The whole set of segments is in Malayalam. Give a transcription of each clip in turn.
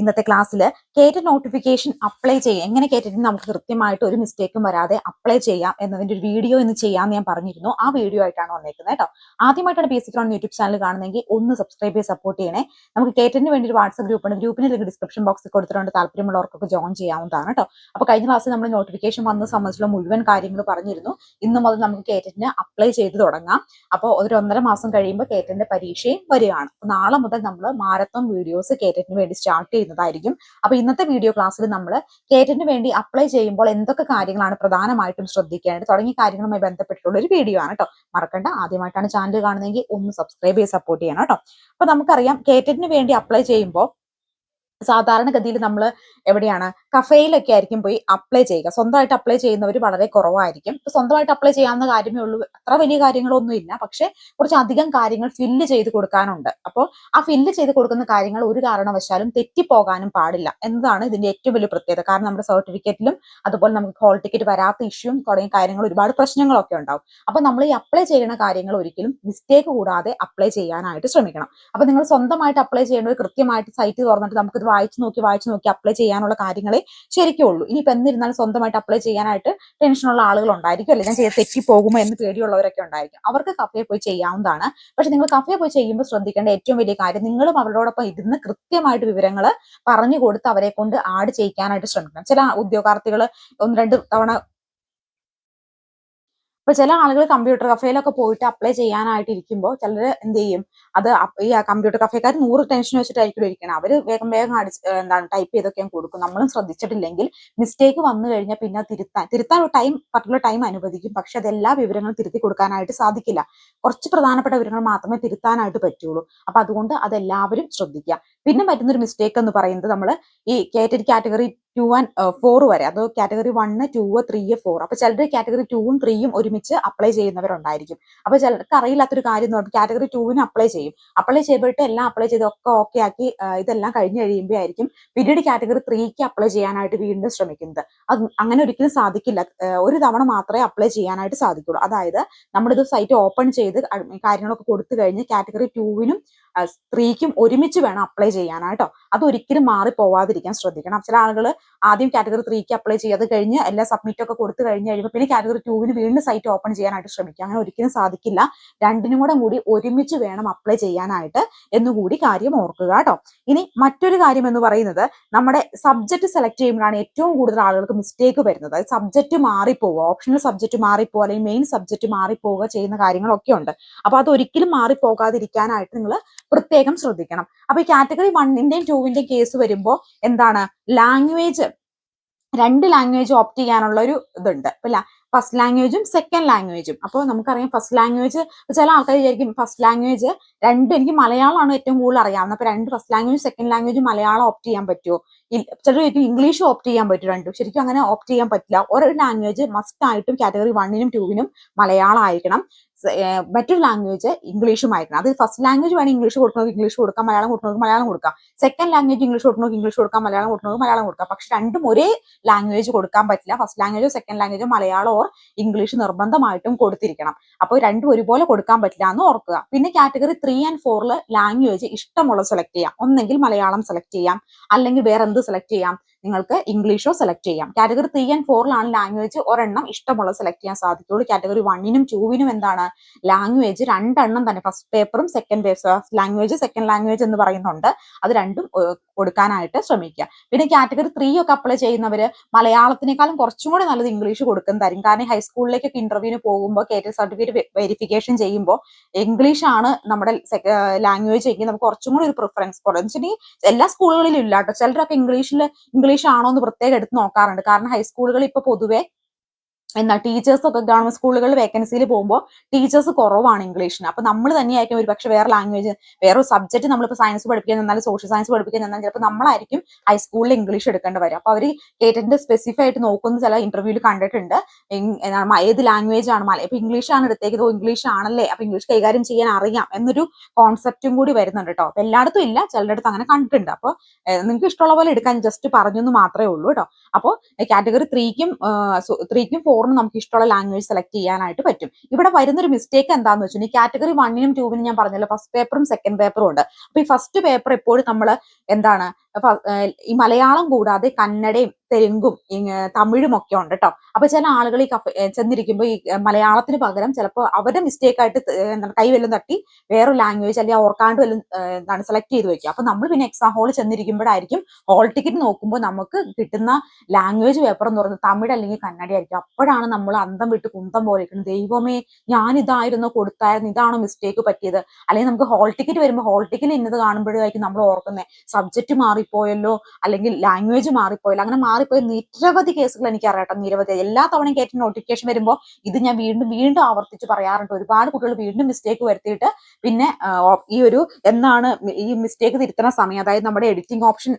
ഇന്നത്തെ ക്ലാസ്സിൽ കേറ്റ് നോട്ടിഫിക്കേഷൻ അപ്ലൈ ചെയ്യാം. എങ്ങനെ കേറ്റിട്ട് നമുക്ക് കൃത്യമായിട്ട് ഒരു മിസ്റ്റേക്കും വരാതെ അപ്ലൈ ചെയ്യാം എന്നതിന്റെ ഒരു വീഡിയോ ഇന്ന് ചെയ്യാമെന്ന് ഞാൻ പറഞ്ഞിരുന്നു. ആ വീഡിയോ ആയിട്ടാണ് വന്നേക്കുന്നത് കേട്ടോ. ആദ്യമായിട്ടാണ് ബേസിക് ഓൺ യൂട്യൂബ് ചാനൽ കാണുന്നെങ്കിൽ ഒന്ന് സബ്സ്ക്രൈബ് ചെയ്ത് സപ്പോർട്ട് ചെയ്യണേ. നമുക്ക് കേറ്റിന് വേണ്ടി ഒരു വാട്സ്ആപ്പ് ഗ്രൂപ്പ് ഉണ്ട്. ഗ്രൂപ്പിന് ലിങ്ക് ഡിസ്ക്രിപ്ഷൻ ബോക്സിൽ കൊടുത്തിട്ടുണ്ട്. താല്പര്യമുള്ളവർക്കൊക്കെ ജോയിൻ ചെയ്യാവുന്നതാണ് കേട്ടോ. അപ്പോൾ കഴിഞ്ഞ ക്ലാസ്സിൽ നമ്മൾ നോട്ടിഫിക്കേഷൻ വന്ന സംബന്ധിച്ചുള്ള മുഴുവൻ കാര്യങ്ങൾ പറഞ്ഞിരുന്നു. ഇന്നും മുതൽ നമുക്ക് കേറ്റിന് അപ്ലൈ ചെയ്ത് തുടങ്ങാം. അപ്പോൾ ഒരു ഒന്നര മാസം കഴിയുമ്പോൾ കേറ്റിന്റെ പരീക്ഷയും വരികയാണ്. നാളെ മുതൽ നമ്മൾ മാരത്തോൺ വീഡിയോസ് കേറ്റിന് വേണ്ടി സ്റ്റാർട്ട് ചെയ്യുന്നതായിരിക്കും അപ്പോൾ ഇന്നത്തെ വീഡിയോ ക്ലാസ്സിൽ നമ്മൾ കേറ്റിന് വേണ്ടി അപ്ലൈ ചെയ്യുമ്പോൾ എന്തൊക്കെ കാര്യങ്ങളാണ് പ്രധാനമായിട്ടും ശ്രദ്ധിക്കേണ്ടത് തുടങ്ങിയ കാര്യങ്ങളുമായി ബന്ധപ്പെട്ടിട്ടുള്ള ഒരു വീഡിയോ ആണ് കേട്ടോ മറക്കണ്ട. ആദ്യമായിട്ടാണ് ചാനൽ കാണുന്നതെങ്കിൽ ഒന്ന് സബ്സ്ക്രൈബ് ചെയ്ത് സപ്പോർട്ട് ചെയ്യണം കേട്ടോ അപ്പോൾ നമുക്കറിയാം കേറ്റിന് വേണ്ടി അപ്ലൈ ചെയ്യുമ്പോൾ സാധാരണഗതിയിൽ നമ്മൾ എവിടെയാണ്? കഫേയിലൊക്കെ ആയിരിക്കും പോയി അപ്ലൈ ചെയ്യുക. സ്വന്തമായിട്ട് അപ്ലൈ ചെയ്യുന്നവർ വളരെ കുറവായിരിക്കും. സ്വന്തമായിട്ട് അപ്ലൈ ചെയ്യാവുന്ന കാര്യമേ ഉള്ളൂ. അത്ര വലിയ കാര്യങ്ങളൊന്നും ഇല്ല. പക്ഷെ കുറച്ച് അധികം കാര്യങ്ങൾ ഫില്ല് ചെയ്ത് കൊടുക്കാനുണ്ട്. അപ്പോൾ ആ ഫില്ല് ചെയ്ത് കൊടുക്കുന്ന കാര്യങ്ങൾ ഒരു കാരണവശാലും തെറ്റിപ്പോകാനും പാടില്ല. എന്നതാണ് ഇതിന്റെ ഏറ്റവും വലിയ പ്രത്യേകത. കാരണം നമ്മുടെ സർട്ടിഫിക്കറ്റിലും അതുപോലെ നമുക്ക് ഹോൾ ടിക്കറ്റ് വരാത്ത ഇഷ്യൂം തുടങ്ങിയ കാര്യങ്ങൾ ഒരുപാട് പ്രശ്നങ്ങളൊക്കെ ഉണ്ടാവും. അപ്പൊ നമ്മൾ ഈ അപ്ലൈ ചെയ്യുന്ന കാര്യങ്ങൾ ഒരിക്കലും മിസ്റ്റേക്ക് കൂടാതെ അപ്ലൈ ചെയ്യാനായിട്ട് ശ്രമിക്കണം. അപ്പൊ നിങ്ങൾ സ്വന്തമായിട്ട് അപ്ലൈ ചെയ്യേണ്ടത് കൃത്യമായിട്ട് സൈറ്റ് തുറന്നിട്ട് നമുക്കിത് വായിച്ചു നോക്കി വായിച്ചു നോക്കി അപ്ലൈ ചെയ്യാനുള്ള കാര്യങ്ങളെ ശരിക്കും ഉള്ളൂ ഇനിയിപ്പോൾ എന്നിരുന്നാലും സ്വന്തമായിട്ട് അപ്ലൈ ചെയ്യാനായിട്ട് ടെൻഷനുള്ള ആളുകൾ ഉണ്ടായിരിക്കും. അല്ലെങ്കിൽ ഞാൻ തെറ്റി പോകുമോ എന്ന് പേടിയുള്ളവരൊക്കെ ഉണ്ടായിരിക്കും. അവർക്ക് കഫയെ പോയി ചെയ്യാവുന്നതാണ്. പക്ഷെ നിങ്ങൾ കഫയെ പോയി ചെയ്യുമ്പോൾ ശ്രദ്ധിക്കേണ്ട ഏറ്റവും വലിയ കാര്യം നിങ്ങളും അവരോടൊപ്പം ഇരുന്ന് കൃത്യമായിട്ട് വിവരങ്ങൾ പറഞ്ഞു കൊടുത്ത് അവരെ കൊണ്ട് ആഡ് ചെയ്യിക്കാനായിട്ട് ശ്രമിക്കണം. ചില ഉദ്യോഗാർത്ഥികൾ ഒന്ന് രണ്ട് തവണ ഇപ്പൊ ചില ആളുകൾ കമ്പ്യൂട്ടർ കഫേയിലൊക്കെ പോയിട്ട് അപ്ലൈ ചെയ്യാനായിട്ട് ഇരിക്കുമ്പോൾ ചിലർ എന്ത് ചെയ്യും? അത് ഈ കമ്പ്യൂട്ടർ കഫേക്കാർ നൂറ് ടെൻഷൻ വെച്ചിട്ടായിരിക്കും ഇരിക്കണം. അവർ വേഗം വേഗം അടിച്ച് എന്താണ് ടൈപ്പ് ചെയ്തൊക്കെ കൊടുക്കും. നമ്മളും ശ്രദ്ധിച്ചിട്ടില്ലെങ്കിൽ മിസ്റ്റേക്ക് വന്നു കഴിഞ്ഞാൽ പിന്നെ തിരുത്താൻ തിരുത്താൻ ഒരു ടൈം പർട്ടിക്കുലർ ടൈം അനുവദിക്കും. പക്ഷെ അത് എല്ലാ വിവരങ്ങളും തിരുത്തി കൊടുക്കാനായിട്ട് സാധിക്കില്ല. കുറച്ച് പ്രധാനപ്പെട്ട വിവരങ്ങൾ മാത്രമേ തിരുത്താനായിട്ട് പറ്റുള്ളൂ. അപ്പൊ അതുകൊണ്ട് അതെല്ലാവരും ശ്രദ്ധിക്കുക. പിന്നെ പറ്റുന്നൊരു മിസ്റ്റേക്ക് എന്ന് പറയുന്നത് നമ്മൾ ഈ കേറ്റഡ് കാറ്റഗറി ടു ആൻഡ് ഫോർ വരെ. അത് category one two three four അപ്പൊ ചിലർ കാറ്റഗറി ടൂവും ത്രീയും ഒരുമിച്ച് അപ്ലൈ ചെയ്യുന്നവരുണ്ടായിരിക്കും. അപ്പൊ ചിലർക്ക് അറിയില്ലാത്തൊരു കാര്യം എന്ന് പറഞ്ഞാൽ കാറ്റഗറി ടൂവിന് അപ്ലൈ ചെയ്യും. അപ്ലൈ ചെയ്തിട്ട് എല്ലാം അപ്ലൈ ചെയ്ത് ഒക്കെ ഓക്കെ ആക്കി ഇതെല്ലാം കഴിഞ്ഞ് കഴിയുമ്പോഴായിരിക്കും പിന്നീട് കാറ്റഗറി ത്രീക്ക് അപ്ലൈ ചെയ്യാനായിട്ട് വീണ്ടും ശ്രമിക്കുന്നത്. അത് അങ്ങനെ ഒരിക്കലും സാധിക്കില്ല. ഒരു തവണ മാത്രമേ അപ്ലൈ ചെയ്യാനായിട്ട് സാധിക്കുള്ളൂ. അതായത് നമ്മളിത് സൈറ്റ് ഓപ്പൺ ചെയ്ത് കാര്യങ്ങളൊക്കെ കൊടുത്തു കഴിഞ്ഞ് കാറ്റഗറി ടൂവിനും സ്ത്രീക്കും ഒരുമിച്ച് വേണം അപ്ലൈ ചെയ്യാനായിട്ടോ അത് ഒരിക്കലും മാറി പോവാതിരിക്കാൻ ശ്രദ്ധിക്കണം. ചില ആളുകൾ ആദ്യം കാറ്റഗറി ത്രീക്ക് അപ്ലൈ ചെയ്യുക. അത് കഴിഞ്ഞ് എല്ലാ സബ്മിറ്റ് ഒക്കെ കൊടുത്തു കഴിഞ്ഞ് കഴിയുമ്പോൾ പിന്നെ കാറ്റഗറി ടൂവിന് വീണ്ടും സൈറ്റ് ഓപ്പൺ ചെയ്യാനായിട്ട് ശ്രമിക്കുക അങ്ങനെ ഒരിക്കലും സാധിക്കില്ല. രണ്ടിനും കൂടെ കൂടി ഒരുമിച്ച് വേണം അപ്ലൈ ചെയ്യാനായിട്ട് എന്നുകൂടി കാര്യം ഓർക്കുക കേട്ടോ. ഇനി മറ്റൊരു കാര്യം എന്ന് പറയുന്നത് നമ്മുടെ സബ്ജക്ട് സെലക്ട് ചെയ്യുമ്പോഴാണ് ഏറ്റവും കൂടുതൽ ആളുകൾക്ക് മിസ്റ്റേക്ക് വരുന്നത്. സബ്ജക്ട് മാറിപ്പോവുക ഓപ്ഷണൽ സബ്ജക്ട് മാറിപ്പോവുക അല്ലെങ്കിൽ മെയിൻ സബ്ജക്ട് മാറിപ്പോവുക ചെയ്യുന്ന കാര്യങ്ങളൊക്കെ ഉണ്ട്. അപ്പൊ അത് ഒരിക്കലും മാറിപ്പോകാതിരിക്കാനായിട്ട് നിങ്ങൾ പ്രത്യേകം ശ്രദ്ധിക്കണം. അപ്പൊ ഈ കാറ്റഗറി വണ്ണിന്റെയും ടൂവിന്റെയും കേസ് വരുമ്പോൾ എന്താണ്? ലാംഗ്വേജ് രണ്ട് ലാംഗ്വേജ് ഓപ്റ്റ് ചെയ്യാനുള്ള ഒരു ഇതുണ്ട്. അല്ല ഫസ്റ്റ് ലാംഗ്വേജും സെക്കൻഡ് ലാംഗ്വേജും അപ്പോൾ നമുക്കറിയാം ഫസ്റ്റ് ലാംഗ്വേജ് ചില ആൾക്കാർ വിചാരിക്കും ഫസ്റ്റ് ലാംഗ്വേജ് രണ്ട് എനിക്ക് മലയാളമാണ് ഏറ്റവും കൂടുതൽ അറിയാവുന്നത്. അപ്പൊ രണ്ട് first language second language Malayalam opt ചെയ്യാൻ പറ്റുമോ? ചിലർ ചോദിക്കും ഇംഗ്ലീഷ് ഓപ്റ്റ് ചെയ്യാൻ പറ്റും രണ്ടും. ശരിക്കും അങ്ങനെ ഓപ്റ്റ് ചെയ്യാൻ പറ്റില്ല. ഓരോ ലാംഗ്വേജ് മസ്റ്റ് ആയിട്ടും കാറ്റഗറി വണ്ണിനും ടൂവിനും മലയാളം ആയിരിക്കണം. മറ്റൊരു ലാംഗ്വേജ് ഇംഗ്ലീഷും ആയിരിക്കണം. അത് ഫസ്റ്റ് ലാംഗ്വേജ് വേണമെങ്കിൽ ഇംഗ്ലീഷ് കൊടുക്കണമെങ്കിൽ ഇംഗ്ലീഷ് കൊടുക്കാം മലയാളം കൊടുക്കണമെങ്കിൽ മലയാളം കൊടുക്കാം. സെക്കൻഡ് ലാംഗ്വേജ് ഇംഗ്ലീഷ് കൊടുക്കണമെങ്കിൽ ഇംഗ്ലീഷ് കൊടുക്കാം മലയാളം കൊടുക്കണമെങ്കിൽ മലയാളം കൊടുക്കാം. പക്ഷെ രണ്ടും ഒരേ ലാംഗ്വേജ് കൊടുക്കാൻ പറ്റില്ല. ഫസ്റ്റ് ലാംഗ്വേജോ സെക്കൻഡ് ലാംഗ്വേജോ മലയാളം ഓർ ഇംഗ്ലീഷ് നിർബന്ധമായിട്ടും കൊടുത്തിരിക്കണം. അപ്പോൾ രണ്ടും ഒരുപോലെ കൊടുക്കാൻ പറ്റില്ല എന്ന് ഓർക്കുക. പിന്നെ കാറ്റഗറി ത്രീ ആൻഡ് ഫോറിൽ ലാംഗ്വേജ് ഇഷ്ടമുള്ള സെലക്ട് ചെയ്യാം. ഒന്നെങ്കിൽ മലയാളം സെലക്ട് ചെയ്യാം. അല്ലെങ്കിൽ വേറെ എന്ത് സെലക്ട് ചെയ്യാം? നിങ്ങൾക്ക് ഇംഗ്ലീഷോ സെലക്ട് ചെയ്യാം. കാറ്റഗറി ത്രീ ആൻഡ് ഫോറിലാണ് ലാംഗ്വേജ് ഒരെണ്ണം ഇഷ്ടമുള്ള സെലക്ട് ചെയ്യാൻ സാധിക്കുള്ളൂ കാറ്റഗറി വണ്ണിനും ടൂവിനും എന്താണ് ലാംഗ്വേജ് രണ്ടെണ്ണം തന്നെ. ഫസ്റ്റ് പേപ്പറും second paper language second language എന്ന് പറയുന്നുണ്ട്. അത് രണ്ടും കൊടുക്കാനായിട്ട് ശ്രമിക്കുക. പിന്നെ കാറ്റഗറി ത്രീ ഒക്കെ അപ്ലൈ ചെയ്യുന്നവര് മലയാളത്തിനേക്കാളും കുറച്ചും കൂടി നല്ലത് ഇംഗ്ലീഷ് കൊടുക്കുന്നതായിരിക്കും കാരണം ഹൈസ്കൂളിലേക്കൊക്കെ ഇന്റർവ്യൂവിന് പോകുമ്പോൾ കേറ്റ സർട്ടിഫിക്കറ്റ് വെരിഫിക്കേഷൻ ചെയ്യുമ്പോൾ ഇംഗ്ലീഷ് ആണ് നമ്മുടെ ലാംഗ്വേജ് എങ്കിൽ നമുക്ക് കുറച്ചും കൂടി ഒരു പ്രിഫറൻസ് വെച്ചിട്ടുണ്ടെങ്കിൽ എല്ലാ സ്കൂളുകളിലും ഇല്ല കേട്ടോ. ചിലരൊക്കെ ഇംഗ്ലീഷിൽ ഇംഗ്ലീഷ് ആണോ എന്ന് പ്രത്യേകം എടുത്ത് നോക്കാറുണ്ട്. കാരണം ഹൈസ്കൂളുകൾ ഇപ്പൊ പൊതുവെ എന്താ ടീച്ചേഴ്സ് ഒക്കെ ഗവൺമെന്റ് സ്കൂളുകളിൽ വേക്കൻസിയിൽ പോകുമ്പോൾ ടീച്ചേഴ്സ് കുറവാണ് ഇംഗ്ലീഷിന് അപ്പൊ നമ്മൾ തന്നെയായിരിക്കും ഒരു പക്ഷേ വേറെ ലാംഗ്വേജ് വേറെ സബ്ജക്ട് നമ്മളിപ്പോൾ സയൻസ് പഠിപ്പിക്കാൻ നിന്നാൽ സോഷ്യൽ സയൻസ് പഠിപ്പിക്കാൻ നിന്നാൽ ചിലപ്പോൾ നമ്മളായിരിക്കും ഹൈസ്കൂളിൽ ഇംഗ്ലീഷ് എടുക്കേണ്ടി വരും. അപ്പൊ അവർ കേട്ടിന്റെ സ്പെസിഫൈ ആയിട്ട് നോക്കുന്ന ചില ഇന്റർവ്യൂവിൽ കണ്ടിട്ടുണ്ട്. ഏത് ലാംഗ്വേജ് ആണ് മല ഇപ്പൊ ഇംഗ്ലീഷ് ആണ് എടുത്തേക്കുന്നത് ഇംഗ്ലീഷ് ആണല്ലേ? അപ്പൊ ഇംഗ്ലീഷ് കൈകാര്യം ചെയ്യാൻ അറിയാം എന്നൊരു കോൺസെപ്റ്റും കൂടി വരുന്നുണ്ട് കേട്ടോ. അപ്പൊ എല്ലായിടത്തും ഇല്ല ചിലരുടെ അടുത്ത് അങ്ങനെ കണ്ടിട്ടുണ്ട്. അപ്പോൾ നിങ്ങൾക്ക് ഇഷ്ടമുള്ള പോലെ എടുക്കാൻ ജസ്റ്റ് പറഞ്ഞു എന്ന് മാത്രമേ ഉള്ളൂ കേട്ടോ. അപ്പോൾ കാറ്റഗറി ത്രീക്കും ത്രീക്കും ഫോർ ഫോറിനും നമുക്ക് ഇഷ്ടമുള്ള ലാംഗ്വേജ് സെലക്ട് ചെയ്യാനായിട്ട് പറ്റും. ഇവിടെ വരുന്ന ഒരു മിസ്റ്റേക്ക് എന്താണെന്ന് വെച്ചാൽ കാറ്റഗറി വണ്ണിനും ടൂവിനും ഞാൻ പറഞ്ഞല്ലോ ഫസ്റ്റ് പേപ്പറും സെക്കൻഡ് പേപ്പറും ഉണ്ട്. അപ്പൊ ഈ ഫസ്റ്റ് പേപ്പർ എപ്പോഴും നമ്മൾ എന്താണ് ഈ മലയാളം കൂടാതെ കന്നഡയും തെലുങ്കും ഇങ് തമിഴും ഒക്കെ ഉണ്ട് കേട്ടോ അപ്പൊ ചില ആളുകൾ ഈ കഫ ചെന്നിരിക്കുമ്പോൾ ഈ മലയാളത്തിന് പകരം ചിലപ്പോൾ അവരുടെ മിസ്റ്റേക്ക് ആയിട്ട് എന്താണ് കൈ വല്ലതും തട്ടി വേറൊരു ലാംഗ്വേജ് അല്ലെങ്കിൽ ഓർക്കാണ്ട് വല്ലതും എന്താണ് സെലക്ട് ചെയ്ത് വെക്കുക അപ്പൊ നമ്മൾ പിന്നെ എക്സാം ഹാളിൽ ചെന്നിരിക്കുമ്പോഴായിരിക്കും ഹോൾ ടിക്കറ്റ് നോക്കുമ്പോൾ നമുക്ക് കിട്ടുന്ന ലാംഗ്വേജ് പേപ്പർ എന്ന് പറയുന്നത് തമിഴ് അല്ലെങ്കിൽ കന്നഡ ആയിരിക്കും. അപ്പോഴാണ് നമ്മൾ അന്തം വിട്ട് കുന്തം പോലെ ഇരിക്കുന്നത്. ദൈവമേ ഞാൻ ഇതായിരുന്നു കൊടുത്തായിരുന്നു ഇതാണോ മിസ്റ്റേക്ക് പറ്റിയത്? അല്ലെങ്കിൽ നമുക്ക് ഹോൾ ടിക്കറ്റ് വരുമ്പോൾ ഹോൾ ടിക്കറ്റ് ഇന്നത് കാണുമ്പോഴായിരിക്കും നമ്മൾ ഓർക്കുന്നത് സബ്ജക്റ്റ് മാറിപ്പോയല്ലോ അല്ലെങ്കിൽ ലാംഗ്വേജ് മാറിപ്പോയല്ലോ അങ്ങനെ മാറിപ്പോയ നിരവധി കേസുകൾ എനിക്ക് അറിയാം നിരവധി. എല്ലാ തവണയും കയറ്റി നോട്ടിഫിക്കേഷൻ വരുമ്പോൾ ഇത് ഞാൻ വീണ്ടും വീണ്ടും ആവർത്തിച്ച് പറയാറുണ്ട്. ഒരുപാട് കുട്ടികൾ വീണ്ടും മിസ്റ്റേക്ക് വരുത്തിയിട്ട് പിന്നെ ഈ ഒരു എന്നാണ് ഈ മിസ്റ്റേക്ക് തിരുത്തുന്ന സമയം അതായത് നമ്മുടെ എഡിറ്റിംഗ് ഓപ്ഷൻ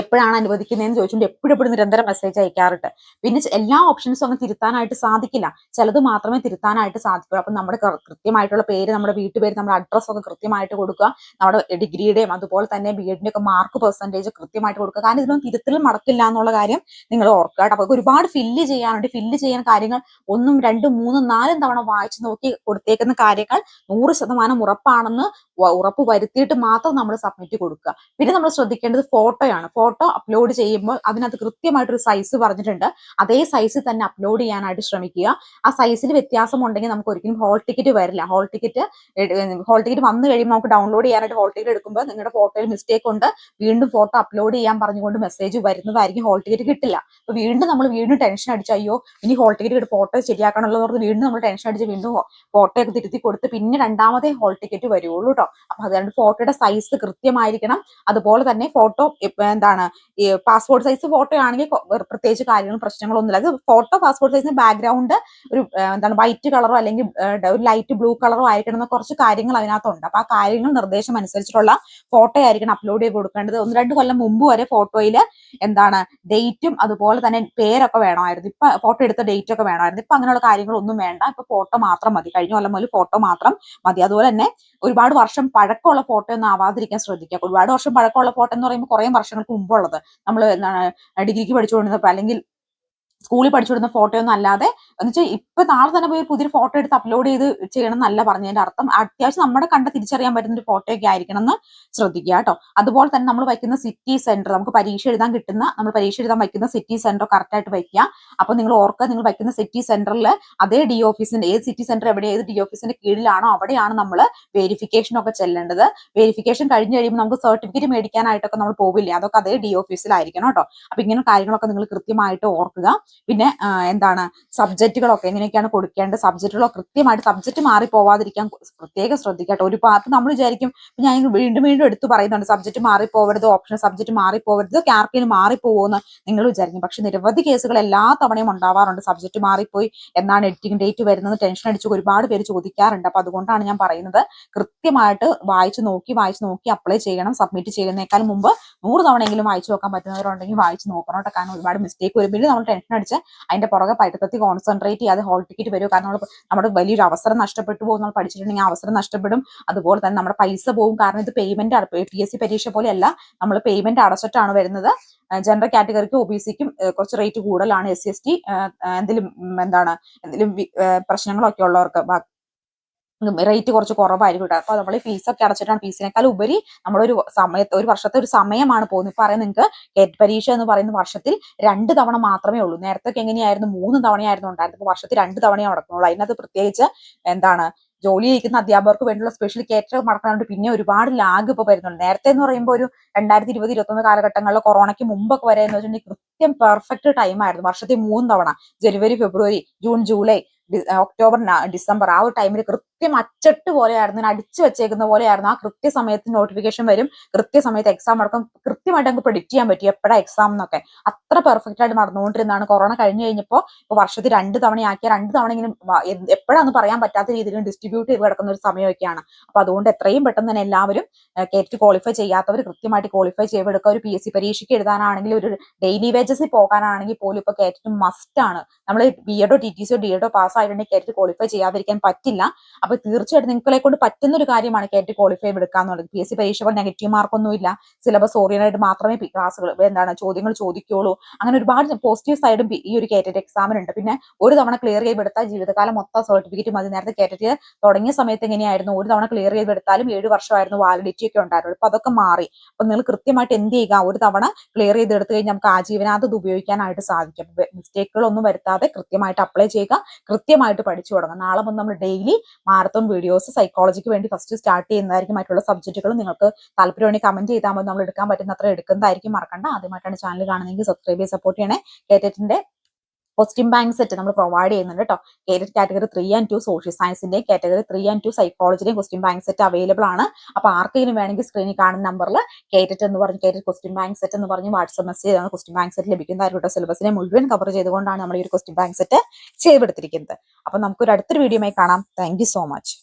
എപ്പോഴാണ് അനുവദിക്കുന്നതെന്ന് ചോദിച്ചുകൊണ്ട് എപ്പോഴും എപ്പോഴും നിരന്തരം മെസ്സേജ് അയക്കാറുണ്ട്. പിന്നെ എല്ലാ ഓപ്ഷൻസും ഒന്നും തിരുത്താനായിട്ട് സാധിക്കില്ല. ചിലത് മാത്രമേ തിരുത്താനായിട്ട് സാധിക്കൂ അപ്പം നമ്മുടെ കൃത്യമായിട്ടുള്ള പേര് നമ്മുടെ വീട്ടുപേര് നമ്മുടെ അഡ്രസ്സ് ഒക്കെ കൃത്യമായിട്ട് കൊടുക്കുക. നമ്മുടെ ഡിഗ്രിയുടെയും അതുപോലെ തന്നെ ബി എഡിന്റെ ഒക്കെ മാർക്ക് പെർസെന്റേജ് കൃത്യമായിട്ട് കൊടുക്കുക. കാരണം ഇതിനൊന്നും തിരുത്തൽ നടക്കില്ല എന്നുള്ള കാര്യം നിങ്ങൾ ഓർക്കുക അപ്പോൾ അപ്പൊ ഒരുപാട് ഫില്ല് ചെയ്യാനുണ്ട്. ഫില്ല് ചെയ്യാൻ കാര്യങ്ങൾ ഒന്നും രണ്ടും മൂന്നും നാലും തവണ വായിച്ചു നോക്കി കൊടുത്തേക്കുന്ന കാര്യങ്ങൾ നൂറ് ശതമാനം ഉറപ്പാണെന്ന് ഉറപ്പ് വരുത്തിയിട്ട് മാത്രം നമ്മൾ സബ്മിറ്റ് കൊടുക്കുക. പിന്നെ നമ്മൾ ശ്രദ്ധിക്കേണ്ടത് ഫോട്ടോയാണ് ഫോട്ടോ അപ്ലോഡ് ചെയ്യുമ്പോൾ അതിനകത്ത് കൃത്യമായിട്ടൊരു സൈസ് പറഞ്ഞിട്ടുണ്ട്. അതേ സൈസിൽ തന്നെ അപ്ലോഡ് ചെയ്യാനായിട്ട് ശ്രമിക്കുക. ആ സൈസിൽ വ്യത്യാസം ഉണ്ടെങ്കിൽ നമുക്ക് ഒരിക്കലും ഹോൾ ടിക്കറ്റ് വരില്ല. ഹോൾ ടിക്കറ്റ് ഹോൾ ടിക്കറ്റ് വന്നു കഴിയുമ്പോൾ നമുക്ക് ഡൗൺലോഡ് ചെയ്യാനായിട്ട് ഹോൾ ടിക്കറ്റ് എടുക്കുമ്പോൾ നിങ്ങളുടെ ഫോട്ടോയിൽ മിസ്റ്റേക്ക് ഉണ്ട്. വീണ്ടും ഫോട്ടോ അപ്ലോഡ് ചെയ്യാൻ പറഞ്ഞുകൊണ്ട് മെസ്സേജ് വരുന്നതായിരിക്കും ഹോൾ ടിക്കറ്റ് കിട്ടില്ല. അപ്പൊ വീണ്ടും നമ്മൾ വീണ്ടും ടെൻഷൻ അടിച്ച് അയ്യോ ഇനി ഹോൾ ടിക്കറ്റ് ഫോട്ടോ ശരിയാക്കണമല്ലോ എന്ന് പറഞ്ഞ് വീണ്ടും നമ്മൾ ടെൻഷൻ അടിച്ച് വീണ്ടും ഫോട്ടോ ഒക്കെ തിരുത്തി കൊടുത്ത് പിന്നെ രണ്ടാമതേ ഹോൾ ടിക്കറ്റ് വരുള്ളൂ കേട്ടോ അപ്പൊ അതുകൊണ്ട് ഫോട്ടോയുടെ സൈസ് കൃത്യമായിരിക്കണം. അതുപോലെ തന്നെ ഫോട്ടോ എന്താണ് ഈ പാസ്പോർട്ട് സൈസ് ഫോട്ടോ ആണെങ്കിൽ പ്രത്യേകിച്ച് കാര്യങ്ങളും പ്രശ്നങ്ങളൊന്നുമില്ല. അത് ഫോട്ടോ പാസ്പോർട്ട് സൈസിന് ബാക്ക്ഗ്രൗണ്ട് ഒരു എന്താണ് വൈറ്റ് കളറോ അല്ലെങ്കിൽ ഒരു ലൈറ്റ് ബ്ലൂ കളറോ ആയിരിക്കണം എന്ന കുറച്ച് കാര്യങ്ങൾ അതിനകത്തുണ്ട്. അപ്പൊ ആ കാര്യങ്ങൾ നിർദ്ദേശം അനുസരിച്ചിട്ടുള്ള ഫോട്ടോ ആയിരിക്കണം അപ്ലോഡ് ചെയ്ത് കൊടുക്കേണ്ടത്. ഒന്ന് രണ്ട് കൊല്ലം മുമ്പ് വരെ ഫോട്ടോയിൽ എന്താണ് ഡേറ്റും അതുപോലെ തന്നെ പേരൊക്കെ വേണമായിരുന്നു. ഇപ്പൊ ഫോട്ടോ എടുത്ത ഡേറ്റ് ഒക്കെ വേണമായിരുന്നു. ഇപ്പൊ അങ്ങനെയുള്ള കാര്യങ്ങളൊന്നും വേണ്ട. ഇപ്പൊ ഫോട്ടോ മാത്രം മതി. കഴിഞ്ഞ കൊല്ലം മുതൽ ഫോട്ടോ മാത്രം മതി. അതുപോലെ തന്നെ ഒരുപാട് വർഷം പഴക്കമുള്ള ഫോട്ടോ ഒന്നും ആവാതിരിക്കാൻ ശ്രദ്ധിക്കുക. ഒരുപാട് വർഷം പഴക്കമുള്ള ഫോട്ടോ എന്ന് പറയുമ്പോൾ കുറെ വർഷങ്ങൾക്ക് മുമ്പുള്ളത്. നമ്മൾ എന്താണ് ഡിഗ്രിക്ക് പഠിച്ചുകൊണ്ടിരുന്നപ്പോൾ അല്ലെങ്കിൽ സ്കൂളിൽ പഠിച്ചുകൊണ്ടിരുന്ന ഫോട്ടോ ഒന്നും അല്ലാതെ എന്ന് വെച്ചാൽ ഇപ്പൊ നാളെ തന്നെ പോയി പുതിയൊരു ഫോട്ടോ എടുത്ത് അപ്ലോഡ് ചെയ്ത് ചെയ്യണം എന്നല്ല പറഞ്ഞതിന്റെ അർത്ഥം അത്യാവശ്യം നമ്മുടെ കണ്ട തിരിച്ചറിയാൻ പറ്റുന്ന ഒരു ഫോട്ടോ ഒക്കെ ആയിരിക്കണം എന്ന് ശ്രദ്ധിക്കുക കേട്ടോ. അതുപോലെ തന്നെ നമ്മൾ വയ്ക്കുന്ന സിറ്റി സെന്റർ നമുക്ക് പരീക്ഷ എഴുതാൻ കിട്ടുന്ന നമ്മൾ പരീക്ഷ എഴുതാൻ വയ്ക്കുന്ന സിറ്റി സെന്റർ കറക്റ്റ് ആയിട്ട് വയ്ക്കുക. അപ്പൊ നിങ്ങൾ ഓർക്കുക നിങ്ങൾ വയ്ക്കുന്ന സിറ്റി സെന്ററിൽ അതേ ഡി ഓഫീസിന്റെ ഏത് സിറ്റി സെന്റർ എവിടെ ഏത് ഡി ഓഫീസിന്റെ കീഴിലാണോ അവിടെയാണ് നമ്മൾ വെരിഫിക്കേഷൻ ഒക്കെ ചെല്ലേണ്ടത്. വെരിഫിക്കേഷൻ കഴിഞ്ഞ് കഴിയുമ്പോൾ നമുക്ക് സർട്ടിഫിക്കറ്റ് മേടിക്കാനായിട്ടൊക്കെ നമ്മൾ പോവില്ല അതൊക്കെ അതേ ഡി ഓഫീസിലായിരിക്കണം കേട്ടോ. അപ്പൊ ഇങ്ങനെ കാര്യങ്ങളൊക്കെ നിങ്ങൾ കൃത്യമായിട്ട് ഓർക്കുക. പിന്നെ എന്താണ് എന്താണ് സബ്ജക്റ്റുകളൊക്കെ എങ്ങനെയൊക്കെയാണ് കൊടുക്കേണ്ടത്? സബ്ജക്റ്റുകളൊക്കെ കൃത്യമായിട്ട് സബ്ജക്റ്റ് മാറി പോവാതിരിക്കാൻ പ്രത്യേകം ശ്രദ്ധിക്കട്ടെ. ഒരു പാർട്ട് നമ്മൾ വിചാരിക്കും ഞാൻ വീണ്ടും വീണ്ടും എടുത്തു പറയുന്നുണ്ട് സബ്ജക്റ്റ് മാറിപ്പോവരുത് ഓപ്ഷൻ സബ്ജക്റ്റ് മാറിപ്പോവരുത് ക്യാർക്കിന് മാറി പോകുമെന്ന് നിങ്ങൾ വിചാരിക്കും. പക്ഷെ നിരവധി കേസുകൾ എല്ലാ തവണയും ഉണ്ടാവാറുണ്ട്. സബ്ജക്റ്റ് മാറിപ്പോയി എന്നാണ് എഡിറ്റിംഗ് ഡേറ്റ് വരുന്നത്. ടെൻഷൻ അടിച്ച് ഒരുപാട് പേര് ചോദിക്കാറുണ്ട്. അപ്പൊ അതുകൊണ്ടാണ് ഞാൻ പറയുന്നത് കൃത്യമായിട്ട് വായിച്ചു നോക്കി വായിച്ചു നോക്കി അപ്ലൈ ചെയ്യണം സബ്മിറ്റ് ചെയ്യുന്നേക്കാൾ മുമ്പ് നൂറ് തവണയെങ്കിലും വായിച്ചു നോക്കാൻ പറ്റുന്നവരുണ്ടെങ്കിൽ വായിച്ചു നോക്കണം കേട്ടോ. കാരണം ഒരുപാട് മിസ്റ്റേക്ക് വരുമ്പോൾ നമ്മൾ ടെൻഷൻ അടിച്ച് അതിന്റെ പുറകെ പഠിത്തത്തിൽ കോൺസെൻട്രേറ്റ് ചെയ്യാതെ ഹോൾ ടിക്കറ്റ് വരും. കാരണം നമ്മൾ നമ്മുടെ വലിയൊരു അവസരം നഷ്ടപ്പെട്ടു പോകും നമ്മൾ പഠിച്ചിട്ടുണ്ടെങ്കിൽ അവസരം നഷ്ടപ്പെടും. അതുപോലെ തന്നെ നമ്മുടെ പൈസ പോകും. കാരണം ഇത് പേയ്മെന്റ് പി എസ് സി പരീക്ഷ പോലെയല്ല. നമ്മൾ പേയ്മെന്റ് അടച്ചിട്ടാണ് വരുന്നത്. ജനറൽ കാറ്റഗറിക്കും ഒ ബി സിക്കും കുറച്ച് റേറ്റ് കൂടുതലാണ് എസ് സി എസ് ടി എന്തെങ്കിലും എന്താണ് എന്തെങ്കിലും പ്രശ്നങ്ങളൊക്കെ ഉള്ളവർക്ക് റേറ്റ് കുറച്ച് കുറവായിരിക്കും കേട്ടോ അപ്പൊ നമ്മൾ ഫീസ് ഒക്കെ അടച്ചിട്ടാണ് ഫീസിനേക്കാൾ ഉപരി നമ്മളൊരു സമയത്ത് ഒരു വർഷത്തെ ഒരു സമയമാണ് പോകുന്നത്. ഇപ്പൊ പറയാം നിങ്ങൾക്ക് ഗേറ്റ് പരീക്ഷ എന്ന് പറയുന്ന വർഷത്തിൽ രണ്ട് തവണ മാത്രമേ ഉള്ളൂ. നേരത്തെ എങ്ങനെയായിരുന്നു? മൂന്ന് തവണയായിരുന്നു ഉണ്ടായിരുന്നത്. ഇപ്പോൾ വർഷത്തിൽ രണ്ട് തവണയേ നടക്കുന്നുള്ളൂ. അതിനകത്ത് പ്രത്യേകിച്ച് എന്താണ്? ജോലി ചെയ്യിക്കുന്ന അധ്യാപകർക്ക് വേണ്ടിയുള്ള സ്പെഷ്യൽ കേറ്റർ നടക്കാനുണ്ട് പിന്നെ ഒരുപാട് ലാഗ് ഇപ്പൊ വരുന്നുണ്ട്. നേരത്തെ എന്ന് പറയുമ്പോൾ ഒരു രണ്ടായിരത്തി ഇരുപത് ഇരുപത്തൊന്ന് കാലഘട്ടങ്ങളിൽ കൊറോണയ്ക്ക് മുമ്പൊക്കെ വരെ എന്ന് വെച്ചിട്ടുണ്ടെങ്കിൽ കൃത്യം പെർഫെക്റ്റ് ടൈം ആയിരുന്നു. വർഷത്തിൽ മൂന്ന് തവണ. ജനുവരി ഫെബ്രുവരി ജൂൺ ജൂലൈ ഒക്ടോബർ ഡിസംബർ ആ ഒരു ടൈമിൽ കൃത്യം അച്ചട്ട് പോലെയായിരുന്നു ഞാൻ അടിച്ചു വെച്ചേക്കുന്ന പോലെയായിരുന്നു. ആ കൃത്യസമയത്ത് നോട്ടിഫിക്കേഷൻ വരും. കൃത്യസമയത്ത് എക്സാം നടക്കും കൃത്യമായിട്ട് നമുക്ക് പ്രിഡിക്റ്റ് ചെയ്യാൻ പറ്റും എപ്പോഴാ എക്സാം എന്നൊക്കെ. അത്ര പെർഫെക്റ്റ് ആയിട്ട് നടന്നുകൊണ്ടിരുന്നതാണ്. കൊറോണ കഴിഞ്ഞു കഴിഞ്ഞപ്പോൾ ഇപ്പോൾ വർഷത്തിൽ രണ്ട് തവണയാക്കിയ രണ്ട് തവണ ഇങ്ങനെ എപ്പോഴാന്ന് പറയാൻ പറ്റാത്ത രീതിയിൽ ഡിസ്ട്രിബ്യൂട്ട് ചെയ്ത് കിടക്കുന്ന ഒരു സമയമൊക്കെയാണ്. അപ്പൊ അതുകൊണ്ട് എത്രയും പെട്ടെന്ന് തന്നെ എല്ലാവരും കേറ്റ് ക്വാളിഫൈ ചെയ്യാത്തവർ കൃത്യമായിട്ട് ക്വാളിഫൈ ചെയ്തെടുക്കുക ഒരു പി എസ് സി പരീക്ഷയ്ക്ക് എഴുതാനാണെങ്കിൽ ഒരു ഡെയിലി വേജസിൽ പോകാനാണെങ്കിൽ പോലും ഇപ്പൊ കേറ്റിന് മസ്റ്റ് ആണ്. നമ്മൾ ബി എഡോ ടി ടി സിയോ ഡി എഡോ പാസ് പാസ് ആയിട്ടുണ്ടെങ്കിൽ കേരറ്റ് ക്വാളിഫൈ ചെയ്യാതിരിക്കാൻ പറ്റില്ല. അപ്പൊ തീർച്ചയായിട്ടും നിങ്ങളെ കൊണ്ട് പറ്റുന്ന ഒരു കാര്യമാണ് കേരറ്റ് ക്വാളിഫൈ എടുക്കുക എന്നുള്ളത്. പി എസ് സി പരീക്ഷ നെഗറ്റീവ് മാർക്കൊന്നുമില്ല സിലബസ് ഓറിയന്റഡ് മാത്രമേ ക്ലാസ്സുകൾ എന്താണ് ചോദ്യങ്ങൾ ചോദിക്കുള്ളൂ. അങ്ങനെ ഒരുപാട് പോസിറ്റീവ് സൈഡും ഈ ഒരു കേറ്ററ്റ് എക്സാമിനുണ്ട് പിന്നെ ഒരു തവണ ക്ലിയർ ചെയ്തെടുത്താൽ ജീവിതകാലം മൊത്തം സർട്ടിഫിക്കറ്റ് മതി. നേരത്തെ കേറ്ററ്റ് തുടങ്ങിയ സമയത്ത് എങ്ങനെയായിരുന്നു? ഒരു തവണ ക്ലിയർ ചെയ്തെടുത്താലും ഏഴ് വർഷമായിരുന്നു വാലിഡിറ്റി ഒക്കെ ഉണ്ടായിരുന്നു അപ്പൊ അതൊക്കെ മാറി. അപ്പൊ നിങ്ങൾ കൃത്യമായിട്ട് എന്ത് ചെയ്യുക? ഒരു തവണ ക്ലിയർ ചെയ്തെടുത്ത് കഴിഞ്ഞാൽ നമുക്ക് ആജീവനാഥ് ഉപയോഗിക്കാനായിട്ട് സാധിക്കും. മിസ്റ്റേക്കുകളൊന്നും വരുത്താതെ കൃത്യമായിട്ട് അപ്ലൈ ചെയ്യുക. കൃത്യമായിട്ട് പഠിച്ചു തുടങ്ങാം. നാളെ മുതൽ നമ്മൾ ഡെയിലി മാരത്തോൺ വീഡിയോസ് സൈക്കോളജിക്ക് വേണ്ടി ഫസ്റ്റ് സ്റ്റാർട്ട് ചെയ്യുന്നതായിരിക്കും. മറ്റുള്ള സബ്ജക്റ്റുകൾ നിങ്ങൾക്ക് താല്പര്യമാണെങ്കിൽ കമന്റ് ചെയ്താൽ മതി. നമ്മൾ എടുക്കാൻ പറ്റുന്ന അത്ര എടുക്കുന്നതായിരിക്കും. മറക്കണ്ട. ആദ്യമായിട്ടാണ് ചാനൽ കാണുന്നതെങ്കിൽ സബ്സ്ക്രൈബ് ചെയ്ത് സപ്പോർട്ട് ചെയ്യണേ. കേറ്ററ്റിന്റെ ക്വസ്റ്റ്യൻ ബാങ്ക് സെറ്റ് നമ്മൾ പ്രൊവൈഡ് ചെയ്യുന്നുണ്ട് കേട്ടോ category three and two social സയൻസിന്റെ കാറ്റഗറി ത്രീ ആൻഡ് ടു സൈക്കോളജിയുടെയും ക്വസ്റ്റ്യൻ ബാങ്ക് സെറ്റ് അവൈലബിൾ ആണ്. അപ്പൊ ആർക്കെങ്കിലും വേണമെങ്കിൽ സ്ക്രീനിൽ കാണുന്ന നമ്പറിൽ കേറ്ററ്റ് എന്ന് പറഞ്ഞ് കേറ്ററ്റ് ക്വസ്റ്റ്യൻ ബാങ്ക് സെറ്റ് എന്ന് പറഞ്ഞ് വാട്സ്ആപ്പ് മെസ്സേജ് ആണ് ക്വസ്റ്റ്യൻ ബാങ്ക് സെറ്റ് ലഭിക്കുന്നതായിരിക്കും കേട്ടോ സിലബസിനെ മുഴുവൻ കവർ ചെയ്തുകൊണ്ടാണ് നമ്മൾ ഈ ഒരു ക്വസ്റ്റ്യൻ ബാങ്ക് സെറ്റ് ചെയ്തെടുത്തിരിക്കുന്നത്. അപ്പൊ നമുക്കൊരു അടുത്തൊരു വീഡിയോയുമായി കാണാം. Thank so much